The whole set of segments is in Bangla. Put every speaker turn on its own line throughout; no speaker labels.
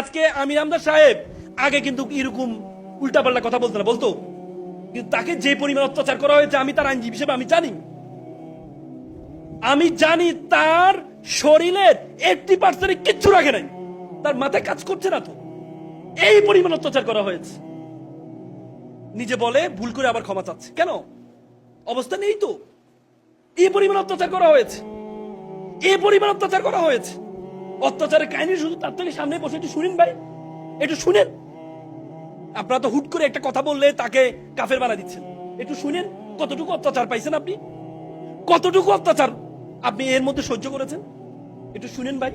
আজকে আমির আমদার সাহেব আগে কিন্তু এরকম উল্টাপাল্টা কথা বলতো না, বলতো? কিন্তু তাকে যে পরিমাণ অত্যাচার করা হয়েছে, আমি তার আইনজীবী হিসেবে আমি জানি। আমি জানি তার শরীরের এইটটি পার্সেন্ট কিচ্ছু রাখে নাই। তার মাথায় কাজ করছে না তো। এই পরিমাণ অত্যাচার করা হয়েছে। নিজে বলে ভুল করে আবার ক্ষমা চাচ্ছে। কেন? অবস্থা নেই তো। এই পরিমাণ অত্যাচার করা হয়েছে। এই পরিমাণ অত্যাচার করা হয়েছে। অত্যাচারের কাহিনী শুধু তার থেকে সামনে বসে একটু শুনেন ভাই, একটু শুনেন। আপনারা তো হুট করে একটা কথা বললে তাকে কাফের বানা দিচ্ছেন। একটু শুনেন কতটুকু অত্যাচার পাইছেন আপনি? কতটুকু অত্যাচার আপনি এর মধ্যে সহ্য করেছেন? একটু শুনেন ভাই।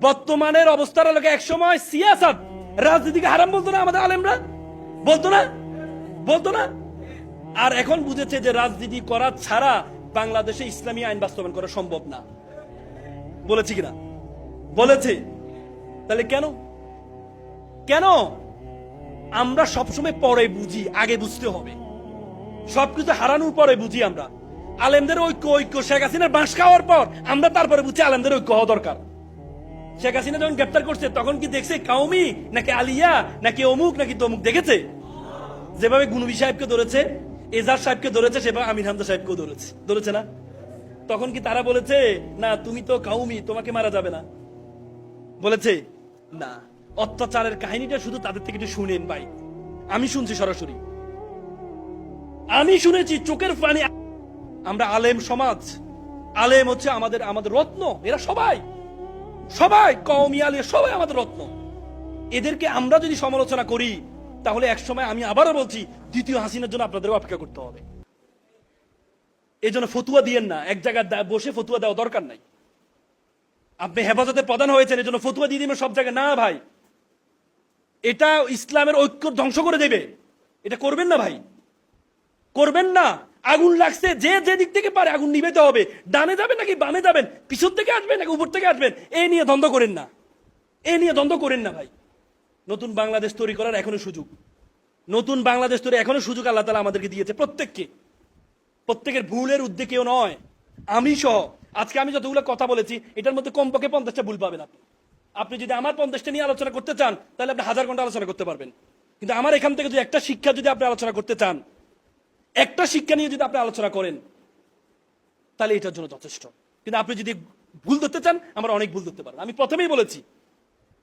বর্তমানের অবস্থার লোকে এক সময় সিয়াসাত রাজনীতিকে হারাম বলতো না আমাদের আলেমরা? বলতো না? বলতো না? আর এখন বুঝেছে যে রাজনীতি করা ছাড়া বাংলাদেশে ইসলামী আইন বাস্তবায়ন করা সম্ভব না। বলেছি কিনা? বলেছে। তাহলে কেন? কেন? আমরা সবসময় পরে বুঝি, আগে বুঝতে হবে। সবকিছু হারানোর পরে বুঝি আমরা। আলেমদের ঐক্য ঐক্য। শেখ হাসিনার বাঁশ খাওয়ার পর আমরা তারপরে বুঝছি আলেমদের ঐক্য হওয়া দরকার। শেখ হাসিনা যখন গ্রেপ্তার করছে, তখন কি দেখছে কাউমি নাকি আলিয়া, নাকি অমুক, নাকি তমুক দেখেছে? যেভাবে গুনবি সাহেবকে ধরেছে এজার সাহেবকে ধরেছে, সেভাবে আমির হামদা সাহেবকেও ধরেছে। ধরেছে না? তখন কি তারা বলেছে, না, তুমি তো কাউমি তোমাকে মারা যাবে না। বলেছে? না। অত্যাচারের কাহিনীটা শুধু তাদের থেকে একটু শুনেন ভাই। আমি শুনছি সরাসরি। আমি শুনেছি চোখের পানি আমরা আলেম সমাজ। আলেম হচ্ছে আমাদের আমাদের রত্ন। এরা সবাই। সবাই কওমি আলিয়া সবাই আমাদের রত্ন। এদেরকে আমরা যদি সমালোচনা করি তাহলে এক সময় আমি আবারও বলছি দ্বিতীয় হাসিনার জন্য আপনাদের অপেক্ষা করতে হবে। এই জন্য ফতুয়া দিয়েন না। এক জায়গায় বসে ফতুয়া দেওয়া দরকার নাই। আপনি হেফাজতের প্রধান হয়েছেন এই জন্য ফতুয়া দিয়ে দিবেন সব জায়গায়। না, ভাই। এটা ইসলামের ঐক্য ধ্বংস করে দেবে। এটা করবেন না, ভাই। করবেন না। আগুন লাগছে, যে যে দিক থেকে পারে আগুন নিবেতে হবে। ডানে যাবেন নাকি বামে যাবেন? পিছন থেকে আসবেন নাকি উপর থেকে আসবেন? এই নিয়ে দ্বন্দ্ব করেন না। এই নিয়ে দ্বন্দ্ব করেন না, ভাই। নতুন বাংলাদেশ তৈরি করার এখনও সুযোগ। নতুন বাংলাদেশ তৈরি এখনও সুযোগ আল্লাহ তালা আমাদেরকে দিয়েছে প্রত্যেককে। প্রত্যেকের ভুলের উদ্যোগ কেউ নয়। আমি সহ আজকে আমি যতগুলো কথা বলেছি, এটার মধ্যে কমপক্ষে পঞ্চাশটা ভুল পাবেন আপনি। আপনি যদি আমার পঞ্চাশটা নিয়ে আলোচনা করতে চান, তাহলে আপনি হাজার ঘণ্টা আলোচনা করতে পারবেন। কিন্তু আমার এখান থেকে যদি একটা শিক্ষা যদি আপনি আলোচনা করতে চান, একটা শিক্ষা নিয়ে যদি আপনি আলোচনা করেন, তাহলে এটার জন্য যথেষ্ট। কিন্তু আপনি যদি ভুল ধরতে চান, আমরা অনেক ভুল ধরতে পারেন আমি প্রথমেই বলেছি,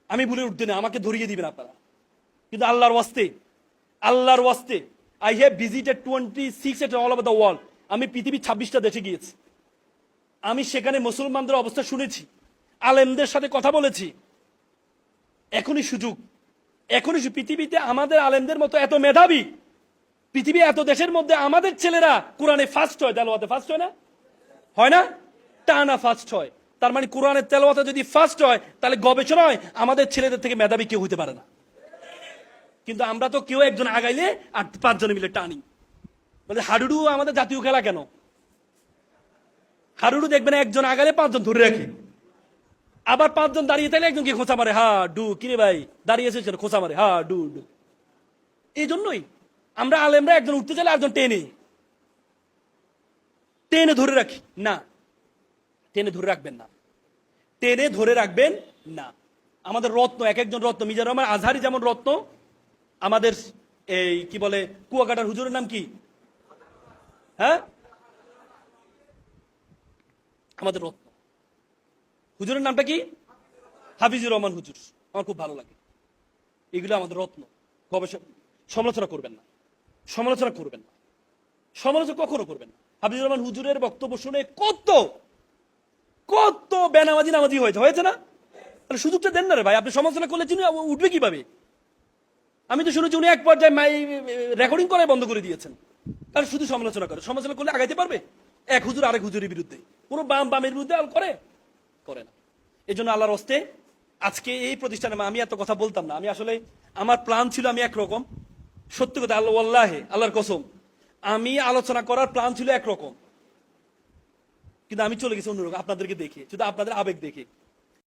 আমি ভুলের উঠতে না আমাকে ধরিয়ে দিবেন আপনারা। কিন্তু আল্লাহর ওয়াস্তে আল্লাহর ওয়াস্তে I have visited twenty six at all over the world আমি পৃথিবীর ছাব্বিশটা দেশে গিয়েছি। আমি সেখানে মুসলমানদের অবস্থা শুনেছি, আলেমদের সাথে কথা বলেছি। এখনই সুযোগ, এখনই পৃথিবীতে আমাদের আলেমদের মতো এত মেধাবী, পৃথিবী এত দেশের মধ্যে আমাদের ছেলেরা কোরআনে ফার্স্ট হয় তেলোয়াতে ফার্স্ট হয় না? হয় না? টানা ফার্স্ট হয়। তার মানে কোরআনের তেলোয়াতে যদি ফার্স্ট হয়, তাহলে গবেষণায় আমাদের ছেলেদের থেকে মেধাবী কেউ হতে পারে না। কিন্তু আমরা তো কেউ একজন আগাইলে আর পাঁচজনে মিলে টানি। মানে হাডুডু আমাদের জাতীয় খেলা কেন? হাডুডু দেখবেন একজন আগালে পাঁচজন ধরে রাখে। আবার পাঁচজন দাঁড়িয়ে থাকলে একজনকে খোঁচা মারে, হা, ডু কিরে ভাই, দাঁড়িয়ে এসেছে, খোঁচা মারে, হা, ডু ডু। এই জন্যই আমরা আলেমরা একজন উঠতে চাইলে একজন টেনে। টেনে ধরে রাখি, না। টেনে ধরে রাখবেন না। টেনে ধরে রাখবেন না। আমাদের রত্ন, এক একজন রত্ন, মিজানুর রহমান আজহারি যেমন রত্ন, আমাদের এই, কি বলে, কুয়াকাটার হুজুরের নাম কি? হ্যাঁ? আমাদের রত্ন হুজুরের নামটা কি? হাফিজুর রহমান হুজুর। আমার খুব ভালো লাগে। এগুলো আমাদের রত্ন। গবেষণা সমালোচনা করবেন না। সমালোচনা করবেন না। সমালোচনা কখনো করবেন না। হাফিজুর রহমান হুজুরের বক্তব্য শুনে কত কত বেনামাজি নামাজি হয়েছে। হয়েছে না? তাহলে সুযোগটা দেন না রে ভাই। আপনি সমালোচনা করলে চিনি উঠবে কীভাবে? আমি তো শুনেছি উনি এক পর্যায়ে রেকর্ডিং করে বন্ধ করে দিয়েছেন। তাহলে শুধু সমালোচনা করে। সমালোচনা করলে আগাইতে পারবে? এক হুজুর আরেক হুজুরের বিরুদ্ধে। কোনো বাম বামের বিরুদ্ধে করে? করে না। এই জন্য আল্লাহর হস্তে আজকে এই প্রতিষ্ঠানে আমি এত কথা বলতাম না। আমি আসলে, আমার প্ল্যান ছিল আমি একরকম। সত্যি কথা, আল্লাহ আল্লাহে আল্লাহর কসম, আমি আলোচনা করার প্ল্যান ছিল একরকম। কিন্তু আমি চলে গেছি অন্যরকম। আপনাদেরকে দেখে, শুধু আপনাদের আবেগ দেখে।